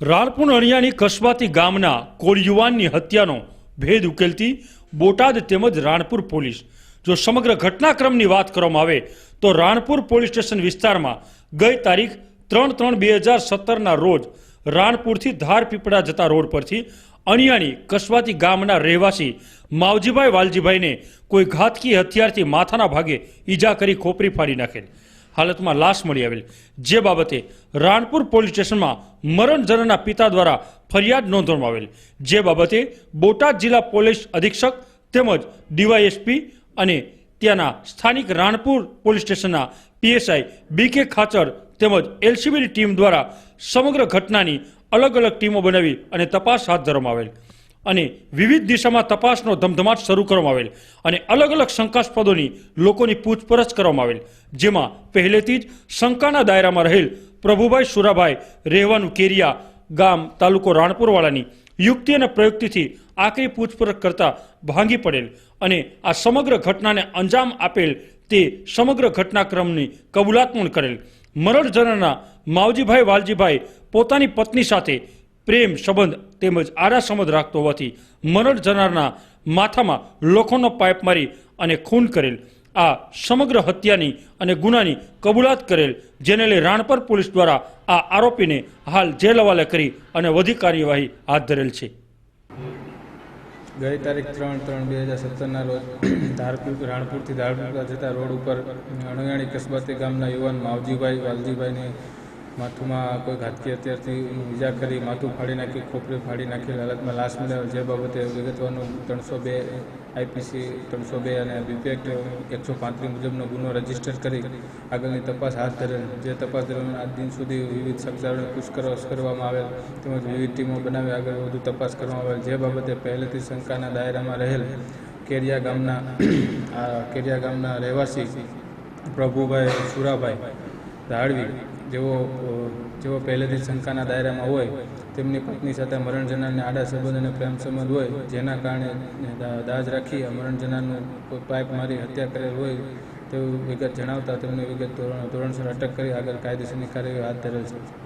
રાણપુર અણિયાની કસ્બાતી ગામના કોળ યુવાનની હત્યાનો ભેદ ઉકેલતી બોટાદ તેમજ રાણપુર પોલીસ. જો સમગ્ર ઘટનાક્રમની વાત કરવામાં આવે તો રાણપુર પોલીસ સ્ટેશન વિસ્તારમાં ગઈ તારીખ ત્રણ ત્રણ બે હજાર સત્તરના રોજ રાણપુરથી ધારપીપળા જતા રોડ પરથી અણિયાની કસ્બાતી ગામના રહેવાસી માવજીભાઈ વાલજીભાઈને કોઈ ઘાતકી હથિયારથી માથાના ભાગે ઈજા કરી ખોપરી ફાડી નાખેલ. હાલતમાં લાશ મળી આવેલ. જે બાબતે રાણપુર પોલીસ સ્ટેશનમાં મરણ જનારના પિતા દ્વારા ફરિયાદ નોંધવામાં આવેલ. જે બાબતે બોટાદ જિલ્લા પોલીસ અધિક્ષક તેમજ ડીવાયએસપી અને ત્યાંના સ્થાનિક રાણપુર પોલીસ સ્ટેશનના પીએસઆઈ બી કે ખાચર તેમજ એલસીબીની ટીમ દ્વારા સમગ્ર ઘટનાની અલગ અલગ ટીમો બનાવી અને તપાસ હાથ ધરવામાં આવેલ. અને વિવિધ દિશામાં તપાસનો ધમધમાટ શરૂ કરવામાં આવેલ અને અલગ અલગ શંકાસ્પદોની લોકોની પૂછપરછ કરવામાં આવેલ, જેમાં પહેલેથી જ શંકાના દાયરામાં રહેલ પ્રભુભાઈ સુરાભાઈ રહેવાનું કેરિયા ગામ તાલુકો રાણપુરવાળાની યુક્તિ અને પ્રયુક્તિથી આકરી પૂછપરછ કરતા ભાંગી પડેલ અને આ સમગ્ર ઘટનાને અંજામ આપેલ તે સમગ્ર ઘટનાક્રમની કબૂલાત પણ કરેલ. મરણ જનારના માવજીભાઈ વાલજીભાઈ પોતાની પત્ની સાથે પ્રેમ સંબંધ તેમજ આડા સંબંધ રાખતો હોવાથી મરણ જનારના માથામાં લોખંડનો પાઇપ મારી અને ખૂન કરેલ. આ સમગ્ર હત્યાની અને ગુનાની કબૂલાત કરેલ જેને લઈ રાણપર પોલીસ દ્વારા આ આરોપીને હાલ જેલ હવાલે કરી અને વધુ કાર્યવાહી હાથ ધરેલ છે. ગઈ તારીખ ત્રણ ત્રણ બે હજાર સત્તરના રોજ ધારપુર રાણપુરથી ધારપુર જતા રોડ ઉપર અણિયાણી કસ્બાતી ગામના યુવાન માવજીભાઈ વાલજીભાઈને માથુંમાં કોઈ ઘાતકી અત્યારથી ઈજા કરી, માથું ફાડી નાખી, ખોપરી ફાડી નાખી હાલતમાં લાશ મળ્યા જે બાબતે વિગતવાનું ત્રણસો બે આઈપીસી ત્રણસો બે અને બીપી એક્ટ એકસો પાંત્રીસ મુજબનો ગુનો રજિસ્ટર કરી આગળની તપાસ હાથ ધરેલ. જે તપાસ દરમિયાન આજ દિન સુધી વિવિધ શખ્સારોને પૂછપરછ કરવામાં આવેલ તેમજ વિવિધ ટીમો બનાવી આગળ વધુ તપાસ કરવામાં આવેલ. જે બાબતે પહેલેથી શંકાના દાયરામાં રહેલ કેરિયા ગામના કેરિયા ગામના રહેવાસી પ્રભુભાઈ સુરાભાઈ ધાડવી જેઓ જેઓ પહેલેથી શંકાના દાયરામાં હોય, તેમની પત્ની સાથે મરણ આડા સંબંધ અને પ્રેમ સંબંધ હોય, જેના કારણે દાજ રાખી મરણ કોઈ પાઇપ મારી હત્યા કરેલ હોય તેવું વિગત જણાવતા તેમની વિગત ધોરણ, ધોરણસર અટક કરી આગળ કાયદેસરની કાર્યવાહી હાથ ધરેલ છે.